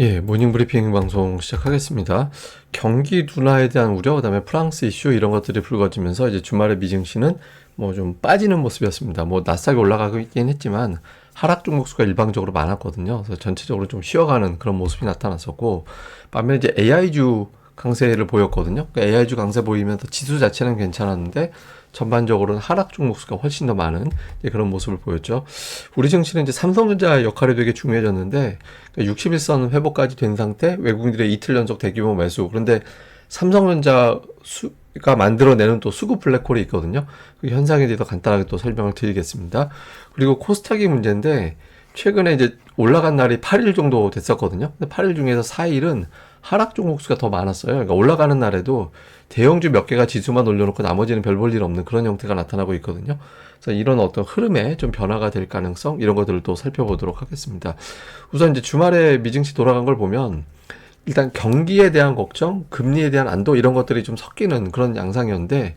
예, 모닝 브리핑 방송 시작하겠습니다. 경기 둔화에 대한 우려, 그다음에 프랑스 이슈 이런 것들이 불거지면서 이제 주말에 미증시는 뭐 좀 빠지는 모습이었습니다. 뭐 낯싸게 올라가고 있긴 했지만 하락 종목수가 일방적으로 많았거든요. 그래서 전체적으로 좀 쉬어가는 그런 모습이 나타났었고 반면에 이제 AI주 강세를 보였거든요. 그러니까 AI주 강세 보이면서 지수 자체는 괜찮았는데 전반적으로는 하락 종목수가 훨씬 더 많은 그런 모습을 보였죠. 우리 증시는 이제 삼성전자 역할이 되게 중요해졌는데 61선 회복까지 된 상태 외국인들의 이틀 연속 대규모 매수 그런데 삼성전자 수 가 만들어내는 또 수급 블랙홀이 있거든요. 그 현상에 대해서 간단하게 또 설명을 드리겠습니다. 그리고 코스닥이 문제인데 최근에 이제 올라간 날이 8일 정도 됐었거든요. 근데 8일 중에서 4일은 하락 종목수가 더 많았어요. 그러니까 올라가는 날에도 대형주 몇 개가 지수만 올려놓고 나머지는 별 볼 일 없는 그런 형태가 나타나고 있거든요. 그래서 이런 어떤 흐름에 좀 변화가 될 가능성 이런 것들을 또 살펴보도록 하겠습니다. 우선 이제 주말에 미증시 돌아간 걸 보면 일단 경기에 대한 걱정, 금리에 대한 안도 이런 것들이 좀 섞이는 그런 양상이었는데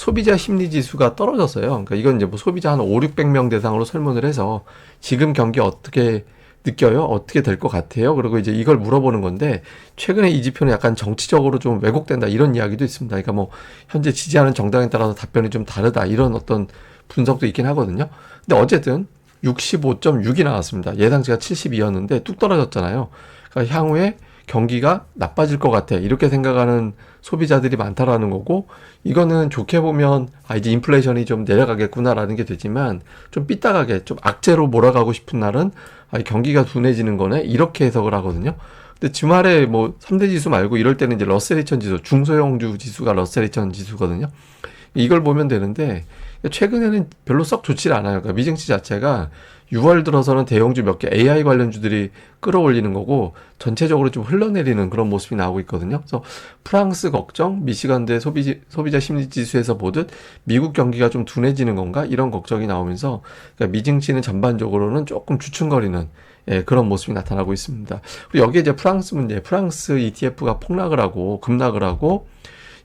소비자 심리 지수가 떨어졌어요. 그러니까 이건 이제 뭐 소비자 한 5, 600명 대상으로 설문을 해서 지금 경기 어떻게 느껴요? 어떻게 될 것 같아요? 그리고 이제 이걸 물어보는 건데 최근에 이 지표는 약간 정치적으로 좀 왜곡된다 이런 이야기도 있습니다. 그러니까 뭐 현재 지지하는 정당에 따라서 답변이 좀 다르다 이런 어떤 분석도 있긴 하거든요. 근데 어쨌든 65.6이 나왔습니다. 예상치가 72였는데 뚝 떨어졌잖아요. 그러니까 향후에 경기가 나빠질 것 같아. 이렇게 생각하는 소비자들이 많다라는 거고, 이거는 좋게 보면, 아, 이제 인플레이션이 좀 내려가겠구나라는 게 되지만, 좀 삐딱하게, 좀 악재로 몰아가고 싶은 날은, 아, 경기가 둔해지는 거네? 이렇게 해석을 하거든요. 근데 주말에 뭐, 3대 지수 말고 이럴 때는 이제 러셀 2000 지수, 중소형주 지수가 러셀 2000 지수거든요. 이걸 보면 되는데, 최근에는 별로 썩 좋지 않아요. 그러니까 미증시 자체가 6월 들어서는 대형주 몇 개 AI 관련주들이 끌어올리는 거고 전체적으로 좀 흘러내리는 그런 모습이 나오고 있거든요. 그래서 프랑스 걱정, 미시간대 소비, 소비자 심리 지수에서 보듯 미국 경기가 좀 둔해지는 건가 이런 걱정이 나오면서 그러니까 미증시는 전반적으로는 조금 주춤거리는 예, 그런 모습이 나타나고 있습니다. 그리고 여기에 이제 프랑스 문제, 프랑스 ETF가 폭락을 하고 급락을 하고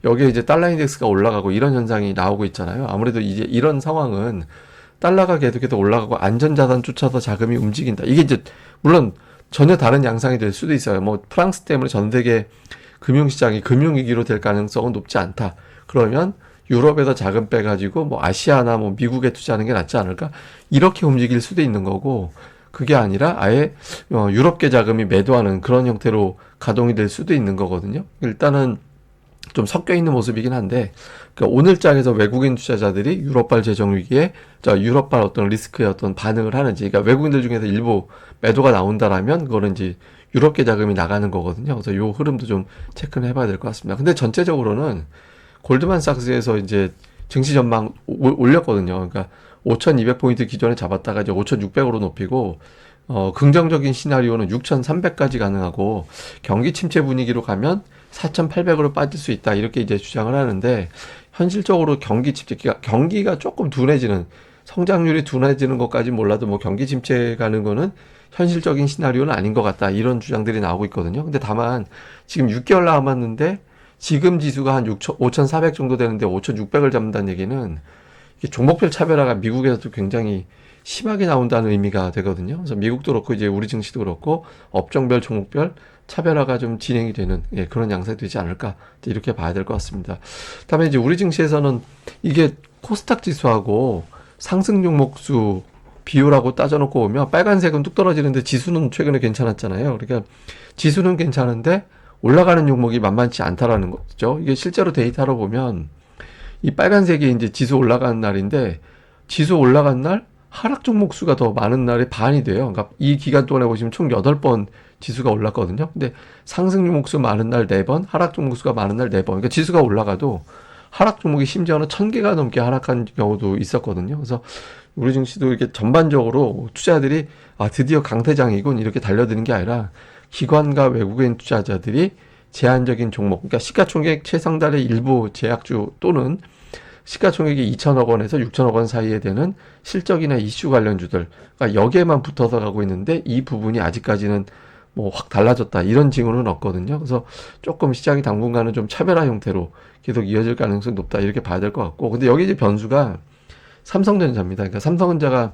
여기에 이제 달러 인덱스가 올라가고 이런 현상이 나오고 있잖아요. 아무래도 이제 이런 상황은 달러가 계속해서 올라가고 안전자산 쫓아서 자금이 움직인다. 이게 이제 물론 전혀 다른 양상이 될 수도 있어요. 뭐 프랑스 때문에 전 세계 금융시장이 금융위기로 될 가능성은 높지 않다. 그러면 유럽에서 자금 빼가지고 뭐 아시아나 뭐 미국에 투자하는 게 낫지 않을까? 이렇게 움직일 수도 있는 거고 그게 아니라 아예 어, 유럽계 자금이 매도하는 그런 형태로 가동이 될 수도 있는 거거든요. 일단은 좀 섞여 있는 모습이긴 한데 그러니까 오늘 장에서 외국인 투자자들이 유럽발 재정 위기에 저 유럽발 어떤 리스크에 어떤 반응을 하는지 그러니까 외국인들 중에서 일부 매도가 나온다라면 그거는 이제 유럽계 자금이 나가는 거거든요. 그래서 요 흐름도 좀 체크를 해봐야 될 것 같습니다. 근데 전체적으로는 골드만삭스에서 이제 증시 전망 오- 올렸거든요. 그러니까 5,200포인트 기존에 잡았다가 이제 5,600으로 높이고 어, 긍정적인 시나리오는 6,300까지 가능하고 경기 침체 분위기로 가면 4,800으로 빠질 수 있다 이렇게 이제 주장을 하는데 현실적으로 경기 침체가 경기가 조금 둔해지는 성장률이 둔해지는 것까지 몰라도 뭐 경기 침체 가는 거는 현실적인 시나리오는 아닌 것 같다 이런 주장들이 나오고 있거든요. 근데 다만 지금 6개월 남았는데 지금 지수가 한 6, 5,400 정도 되는데 5,600을 잡는다는 얘기는 종목별 차별화가 미국에서도 굉장히 심하게 나온다는 의미가 되거든요. 그래서 미국도 그렇고 이제 우리 증시도 그렇고 업종별 종목별 차별화가 좀 진행이 되는 예, 그런 양상이 되지 않을까 이렇게 봐야 될 것 같습니다. 다음에 이제 우리 증시에서는 이게 코스닥 지수하고 상승 종목 수 비율하고 따져놓고 보면 빨간색은 뚝 떨어지는데 지수는 최근에 괜찮았잖아요. 그러니까 지수는 괜찮은데 올라가는 종목이 만만치 않다라는 거죠. 이게 실제로 데이터로 보면 이 빨간색이 이제 지수 올라가는 날인데 지수 올라간 날 하락 종목 수가 더 많은 날이 반이 돼요. 그러니까 이 기간 동안에 보시면 총 8번 지수가 올랐거든요. 근데 상승 종목 수 많은 날 4번, 하락 종목 수가 많은 날 4번. 그러니까 지수가 올라가도 하락 종목이 심지어는 1000개가 넘게 하락한 경우도 있었거든요. 그래서 우리 증시도 이렇게 전반적으로 투자들이 아 드디어 강태장이군 이렇게 달려드는 게 아니라 기관과 외국인 투자자들이 제한적인 종목, 그러니까 시가총액 최상단의 일부 제약주 또는 시가총액이 2천억 원에서 6천억 원 사이에 되는 실적이나 이슈 관련주들, 그러니까 여기에만 붙어서 가고 있는데 이 부분이 아직까지는 뭐 확 달라졌다 이런 징후는 없거든요. 그래서 조금 시장이 당분간은 좀 차별화 형태로 계속 이어질 가능성이 높다 이렇게 봐야 될 것 같고, 근데 여기 이제 변수가 삼성전자입니다. 그러니까 삼성전자가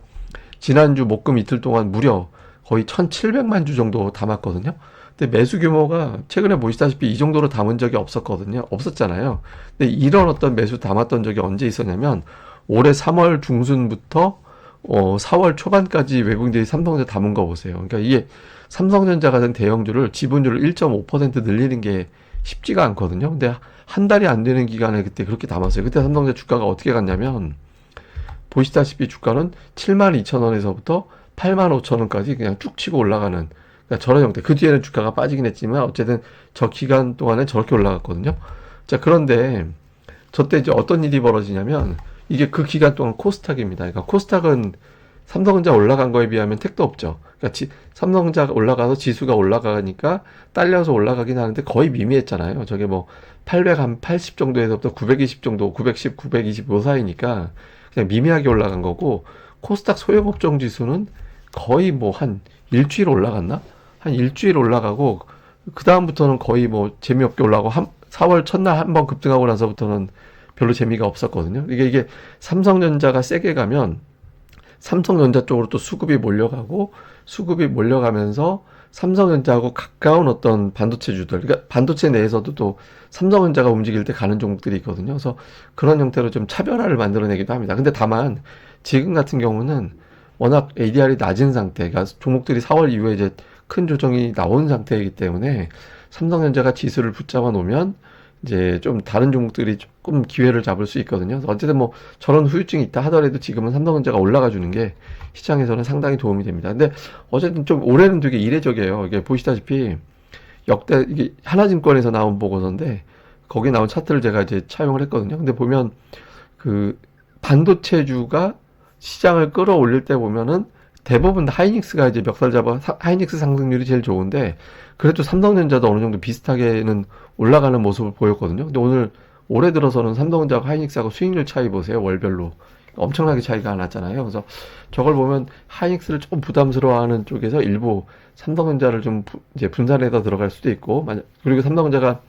지난주 목금 이틀 동안 무려 거의 1,700만 주 정도 담았거든요. 근데 매수 규모가 최근에 보시다시피 이 정도로 담은 적이 없었거든요. 없었잖아요. 근데 이런 어떤 매수 담았던 적이 언제 있었냐면 올해 3월 중순부터 어, 4월 초반까지 외국인들이 삼성전자 담은 거 보세요. 그러니까 이게 삼성전자 같은 대형주를 지분율을 1.5% 늘리는 게 쉽지가 않거든요. 근데 한 달이 안 되는 기간에 그때 그렇게 담았어요. 그때 삼성전자 주가가 어떻게 갔냐면 보시다시피 주가는 7만 2천 원에서부터 8만 5천 원까지 그냥 쭉 치고 올라가는 그러니까 저런 형태. 그 뒤에는 주가가 빠지긴 했지만 어쨌든 저 기간 동안에 저렇게 올라갔거든요. 자, 그런데 저때 이제 어떤 일이 벌어지냐면 이게 그 기간 동안 코스닥입니다. 그러니까 코스닥은 삼성전자 올라간 거에 비하면 택도 없죠. 그러니까 지, 삼성전자가 올라가서 지수가 올라가니까 딸려서 올라가긴 하는데 거의 미미했잖아요. 저게 뭐 880 정도에서부터 920 정도, 910, 925 사이니까 그냥 미미하게 올라간 거고 코스닥 소형업종 지수는 거의 뭐 한 일주일 올라갔나? 한 일주일 올라가고 그 다음부터는 거의 뭐 재미없게 올라가고 한 4월 첫날 한번 급등하고 나서부터는 별로 재미가 없었거든요. 이게 이게 삼성전자가 세게 가면 삼성전자 쪽으로 또 수급이 몰려가고 수급이 몰려가면서 삼성전자하고 가까운 어떤 반도체주들, 그러니까 반도체 내에서도 또 삼성전자가 움직일 때 가는 종목들이 있거든요. 그래서 그런 형태로 좀 차별화를 만들어내기도 합니다. 근데 다만 지금 같은 경우는 워낙 ADR이 낮은 상태, 그러니까 종목들이 4월 이후에 이제 큰 조정이 나온 상태이기 때문에 삼성전자가 지수를 붙잡아 놓으면 이제 좀 다른 종목들이 조금 기회를 잡을 수 있거든요. 어쨌든 뭐 저런 후유증이 있다 하더라도 지금은 삼성전자가 올라가 주는 게 시장에서는 상당히 도움이 됩니다. 근데 어쨌든 좀 올해는 되게 이례적이에요. 이게 보시다시피 역대 이게 하나증권에서 나온 보고서인데 거기에 나온 차트를 제가 이제 차용을 했거든요. 근데 보면 그 반도체주가 시장을 끌어올릴 때 보면은 대부분 하이닉스가 이제 멱살 잡아 사- 하이닉스 상승률이 제일 좋은데 그래도 삼성전자도 어느 정도 비슷하게는 올라가는 모습을 보였거든요. 근데 오늘 올해 들어서는 삼성전자하고 하이닉스하고 수익률 차이 보세요. 월별로. 엄청나게 차이가 났잖아요. 그래서 저걸 보면 하이닉스를 조금 부담스러워하는 쪽에서 일부 삼성전자를 좀 부- 이제 분산해서 들어갈 수도 있고 그리고 삼성전자가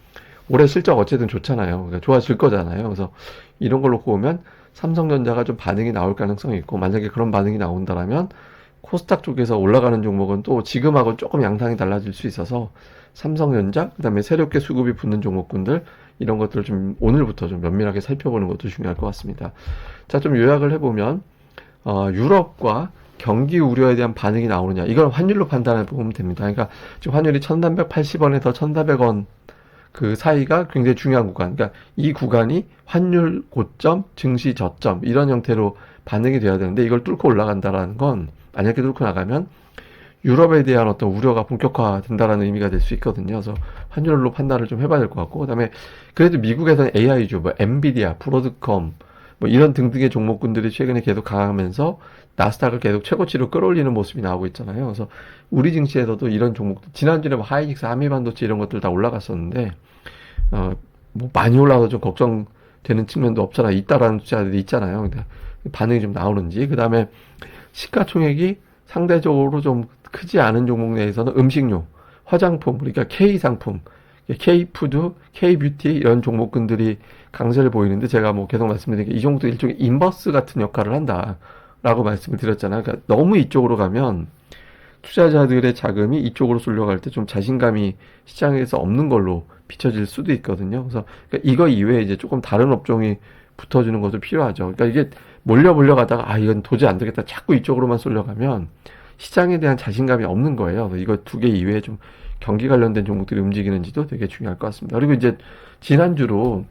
올해 실적 어쨌든 좋잖아요. 그러니까 좋아질 거잖아요. 그래서 이런 걸 놓고 보면 삼성전자가 좀 반응이 나올 가능성이 있고 만약에 그런 반응이 나온다라면 코스닥 쪽에서 올라가는 종목은 또 지금하고 조금 양상이 달라질 수 있어서 삼성전자, 그다음에 새롭게 수급이 붙는 종목군들 이런 것들을 좀 오늘부터 좀 면밀하게 살펴보는 것도 중요할 것 같습니다. 자, 좀 요약을 해보면 어, 유럽과 경기 우려에 대한 반응이 나오느냐 이걸 환율로 판단해 보면 됩니다. 그러니까 지금 환율이 1,380원에서 1,400원 그 사이가 굉장히 중요한 구간. 그러니까 이 구간이 환율 고점, 증시 저점 이런 형태로 반응이 돼야 되는데 이걸 뚫고 올라간다라는 건 만약에 뚫고 나가면 유럽에 대한 어떤 우려가 본격화된다라는 의미가 될 수 있거든요. 그래서 환율로 판단을 좀 해봐야 될 것 같고, 그다음에 그래도 미국에서는 AI주, 뭐 엔비디아, 브로드컴 뭐 이런 등등의 종목군들이 최근에 계속 강하면서 나스닥을 계속 최고치로 끌어올리는 모습이 나오고 있잖아요. 그래서 우리 증시에서도 이런 종목들 지난주에 뭐 하이닉스, 한미반도체 이런 것들 다 올라갔었는데 어, 뭐 많이 올라서 좀 걱정되는 측면도 없잖아. 있다라는 투자들이 있잖아요. 근데 반응이 좀 나오는지. 그 다음에 시가총액이 상대적으로 좀 크지 않은 종목 내에서는 음식료, 화장품, 그러니까 K 상품, K 푸드, K 뷰티 이런 종목군들이 강세를 보이는데 제가 뭐 계속 말씀드린 게이 종목도 일종의 인버스 같은 역할을 한다라고 말씀을 드렸잖아요. 그러니까 너무 이쪽으로 가면 투자자들의 자금이 이쪽으로 쏠려갈 때 좀 자신감이 시장에서 없는 걸로 비춰질 수도 있거든요. 그래서 그러니까 이거 이외에 이제 조금 다른 업종이 붙어주는 것도 필요하죠. 그러니까 이게 몰려 몰려가다가 아 이건 도저히 안 되겠다. 자꾸 이쪽으로만 쏠려가면 시장에 대한 자신감이 없는 거예요. 이거 두 개 이외에 좀 경기 관련된 종목들이 움직이는지도 되게 중요할 것 같습니다. 그리고 이제 지난주로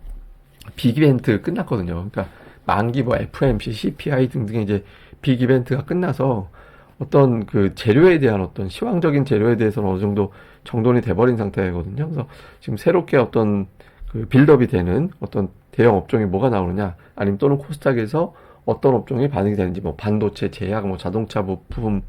빅 이벤트 끝났거든요. 그러니까 만기 뭐 FMC, CPI 등등의 이제 빅 이벤트가 끝나서 어떤 그 재료에 대한 어떤 시황적인 재료에 대해서는 어느 정도 정돈이 돼버린 상태거든요. 그래서 지금 새롭게 어떤 그 빌드업이 되는 어떤 대형 업종이 뭐가 나오느냐, 아니면 또는 코스닥에서 어떤 업종이 반응이 되는지, 뭐 반도체, 제약, 뭐 자동차 부품,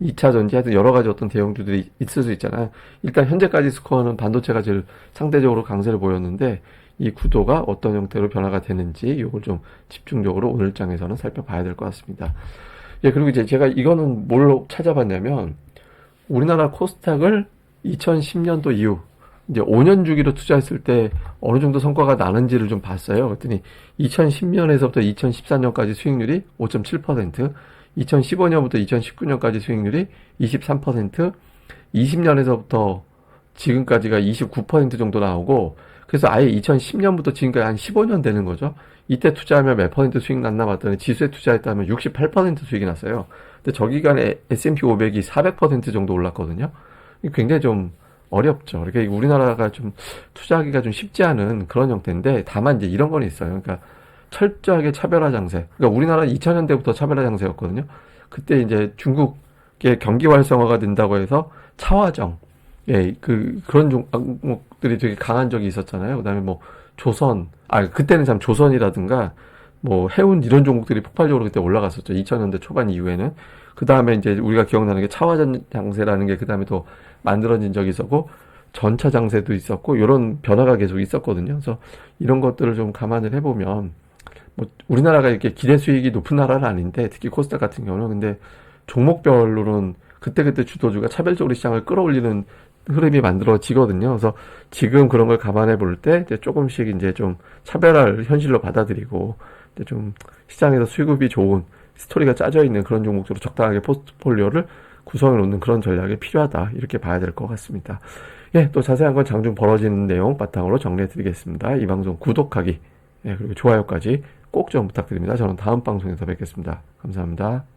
2차 전지 하여튼 여러 가지 어떤 대형주들이 있을 수 있잖아요. 일단 현재까지 스코어는 반도체가 제일 상대적으로 강세를 보였는데 이 구도가 어떤 형태로 변화가 되는지 이걸 좀 집중적으로 오늘 장에서는 살펴봐야 될 것 같습니다. 예, 그리고 이제 제가 이거는 뭘로 찾아봤냐면 우리나라 코스닥을 2010년도 이후 이제 5년 주기로 투자했을 때 어느 정도 성과가 나는지를 좀 봤어요. 그랬더니 2010년에서부터 2014년까지 수익률이 5.7%, 2015년부터 2019년까지 수익률이 23%, 20년에서부터 지금까지가 29% 정도 나오고 그래서 아예 2010년부터 지금까지 한 15년 되는 거죠. 이때 투자하면 몇 퍼센트 수익 났나 봤더니 지수에 투자했다면 68% 수익이 났어요. 근데 저 기간에 S&P 500이 400% 정도 올랐거든요. 굉장히 좀 어렵죠. 그러니까 우리나라가 좀 투자하기가 좀 쉽지 않은 그런 형태인데 다만 이제 이런 건 있어요. 그러니까 철저하게 차별화 장세. 그러니까 우리나라 2000년대부터 차별화 장세였거든요. 그때 이제 중국의 경기 활성화가 된다고 해서 차화정, 예, 그 그런 종목들이 되게 강한 적이 있었잖아요. 그다음에 뭐 조선, 아 그때는 참 조선이라든가 뭐 해운 이런 종목들이 폭발적으로 그때 올라갔었죠. 2000년대 초반 이후에는. 그 다음에 이제 우리가 기억나는 게 차화전 장세라는 게 그 다음에 또 만들어진 적이 있었고 전차 장세도 있었고 이런 변화가 계속 있었거든요. 그래서 이런 것들을 좀 감안을 해보면 뭐 우리나라가 이렇게 기대 수익이 높은 나라는 아닌데 특히 코스닥 같은 경우는 근데 종목별로는 그때그때 주도주가 차별적으로 시장을 끌어올리는 흐름이 만들어지거든요. 그래서 지금 그런 걸 감안해 볼 때 이제 조금씩 이제 좀 차별화를 현실로 받아들이고 이제 좀 시장에서 수급이 좋은 스토리가 짜져 있는 그런 종목들로 적당하게 포트폴리오를 구성해 놓는 그런 전략이 필요하다. 이렇게 봐야 될 것 같습니다. 예, 또 자세한 건 장중 벌어지는 내용 바탕으로 정리해 드리겠습니다. 이 방송 구독하기, 예, 그리고 좋아요까지 꼭 좀 부탁드립니다. 저는 다음 방송에서 뵙겠습니다. 감사합니다.